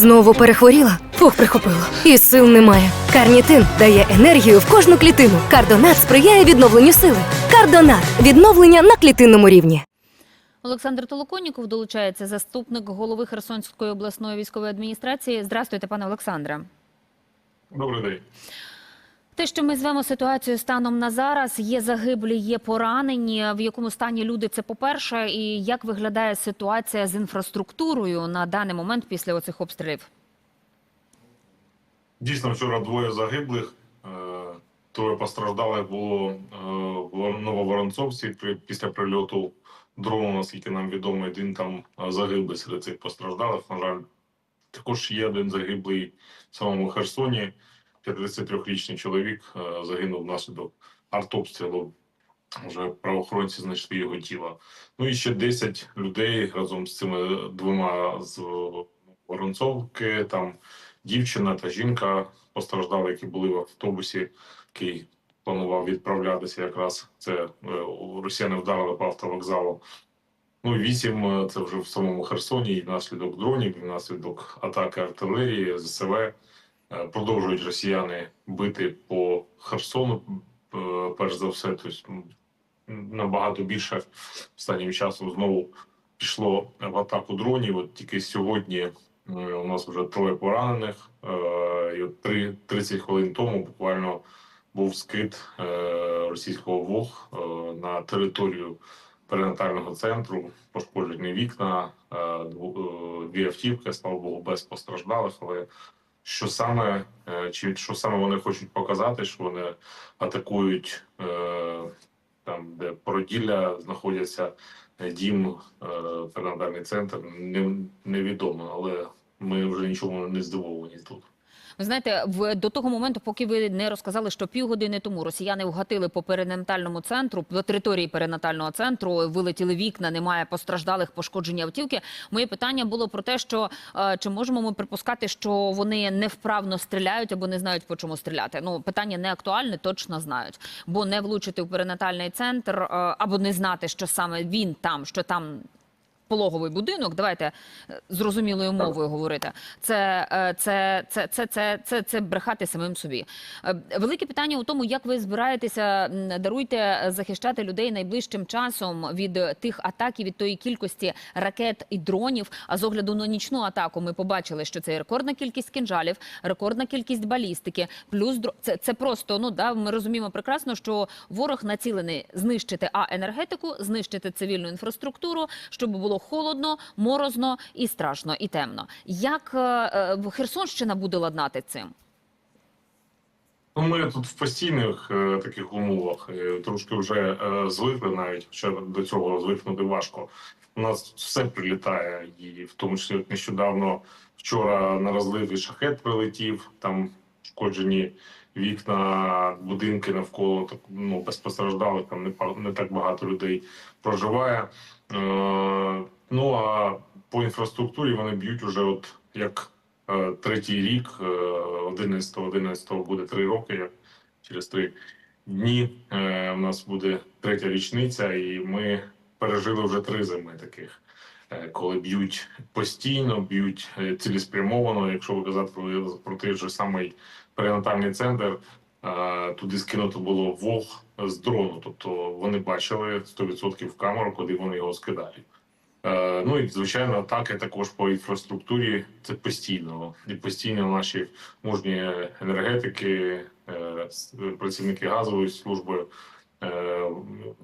Знову перехворіла? Фух, прихопило. І сил немає. Карнітин дає енергію в кожну клітину. Кардонат сприяє відновленню сили. Кардонат відновлення на клітинному рівні. Олександр Толоконніков долучається заступник голови Херсонської обласної військової адміністрації. Здравствуйте, пане Олександре. Добрий день. Те, що ми звемо ситуацію станом на зараз, є загиблі, є поранені. В якому стані люди це по-перше, і як виглядає ситуація з інфраструктурою на даний момент після оцих обстрілів? Дійсно, вчора двоє загиблих, е, троє постраждалих було е, в Нововоронцовці після прильоту дрону, наскільки нам відомо, один там е, загиблий серед цих постраждалих. На жаль, також є один загиблий в самому Херсоні. 53-річний чоловік е, загинув внаслідок артобстрілу. Вже правоохоронці знайшли його тіло. Ну і ще 10 людей разом з цими двома з Воронцовки. Там дівчина та жінка постраждали, які були в автобусі, який планував відправлятися. Якраз це е, росіяни вдарили по автовокзалу. Ну, вісім е, це вже в самому Херсоні, і внаслідок дронів, і внаслідок атаки артилерії, ЗСВ. Е, Продовжують росіяни бити по Херсону. е, Перш за все, тобто набагато більше останнім часом знову пішло в атаку дронів. От тільки сьогодні е, у нас вже троє поранених. І от три 30 хвилин тому буквально був скид російського ВОГ на територію перинатального центру. Пошкоджені вікна, дві автівки, слава Богу, без постраждалих. Але що саме е, чи що саме вони хочуть показати, що вони атакують е, там, де породілля знаходяться е, дім, перинатальний центр, не, невідомо, але ми вже нічому не здивовані тут. Ви знаєте, в до того моменту, поки ви не розказали, що півгодини тому росіяни вгатили по перинатальному центру, по території перинатального центру, вилетіли вікна, немає постраждалих пошкоджень автівки. Моє питання було про те, що е, чи можемо ми припускати, що вони невправно стріляють або не знають по чому стріляти. Ну питання не актуальне, точно знають, бо не влучити в перинатальний центр е, або не знати, що саме він там, що там пологовий будинок. Давайте е, зрозумілою мовою говорити. Це, е, це, це, це, це, це, це брехати самим собі. Е, Велике питання у тому, як ви збираєтеся даруйте захищати людей найближчим часом від тих атак і від тої кількості ракет і дронів. А з огляду на нічну атаку ми побачили, що це рекордна кількість кінжалів, рекордна кількість балістики. Плюс дро- це, це просто ну да ми розуміємо прекрасно, що ворог націлений знищити а енергетику, знищити цивільну інфраструктуру, щоб було холодно, морозно і страшно, і темно. Як е, е, Херсонщина буде ладнати цим? Ну, ми тут в постійних е, таких умовах е, трошки вже е, звикли навіть, хоча до цього звикнути важко. У нас все прилітає, і в тому числі нещодавно вчора на шахет прилетів, там шкоджені вікна, будинки навколо так, ну, без постраждалих, там не, не так багато людей проживає. Е, ну а по інфраструктурі вони б'ють уже от як е, третій рік, е, 11 11 буде три роки, як через три дні е, у нас буде третя річниця, і ми пережили вже три зими таких, коли б'ють постійно, б'ють е, цілеспрямовано. Якщо ви казати про, той же самий перинатальний центр, е, туди скинуто було вог з дрону, тобто вони бачили 100% в камеру, куди вони його скидають. Е, Ну і звичайно, атаки також по інфраструктурі це постійно. І постійно наші мужні енергетики, е, працівники газової служби, е,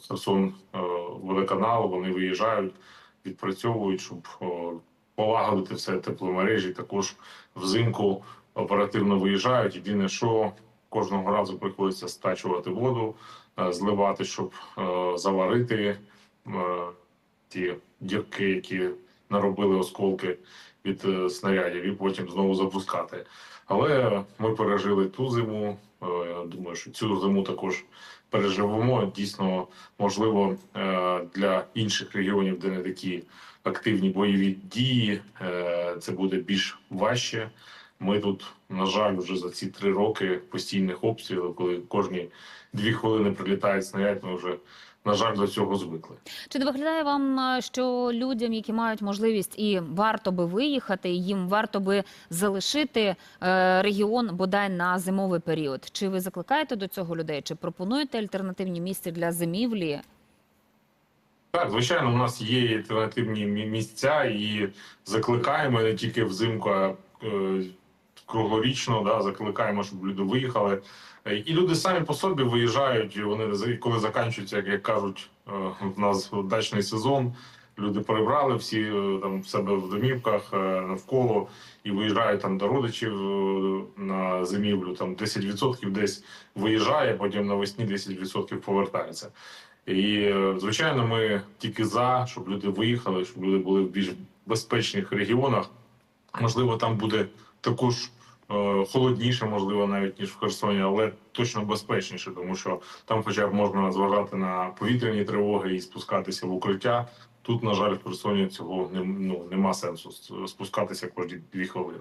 Херсон е, водоканалу, вони виїжджають, відпрацьовують, щоб полагодити все тепломережі. Також взимку оперативно виїжджають. Єдине, що кожного разу приходиться стачувати воду, е, зливати, щоб е, заварити. е, ті дірки, які наробили осколки від е, снарядів, і потім знову запускати. Але ми пережили ту зиму. е, думаю, що цю зиму також переживемо. Дійсно, можливо, е, для інших регіонів, де не такі активні бойові дії, це буде більш важче. Ми тут, на жаль, вже за ці три роки постійних обстрілів, коли кожні дві хвилини прилітає снаряд, ми вже на жаль, до цього звикли. Чи не виглядає вам, е, що людям, які мають можливість і варто би виїхати, і їм варто би залишити е, регіон бодай на зимовий період? Чи ви закликаєте до цього людей? Чи пропонуєте альтернативні місця для зимівлі? Так, звичайно, у нас є альтернативні місця і закликаємо не тільки взимку, а е, круглорічно, да, закликаємо, щоб люди виїхали. І люди самі по собі виїжджають, і вони коли закінчується, як, як кажуть, е, в нас дачний сезон. Люди перебрали всі е, там в себе в домівках е, навколо і виїжджають там до родичів на зимівлю. Там 10% десь виїжджає, потім навесні 10% повертається. І звичайно, ми тільки за, щоб люди виїхали, щоб люди були в більш безпечних регіонах. Можливо, там буде також холодніше, можливо, навіть ніж в Херсоні, але точно безпечніше, тому що там, хоча б можна зважати на повітряні тривоги і спускатися в укриття. Тут, на жаль, в Херсоні цього не, ну, нема сенсу спускатися кожні дві хвилини.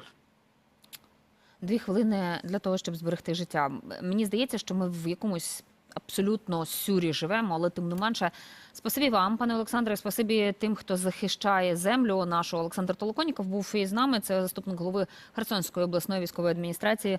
Дві хвилини для того, щоб зберегти життя. Мені здається, що ми в якомусь абсолютно сюрі живемо, але тим не менше, спасибі вам, пане Олександре, спасибі тим, хто захищає землю. Нашу Олександр Толоконіков був із нами. Це заступник голови Херсонської обласної військової адміністрації.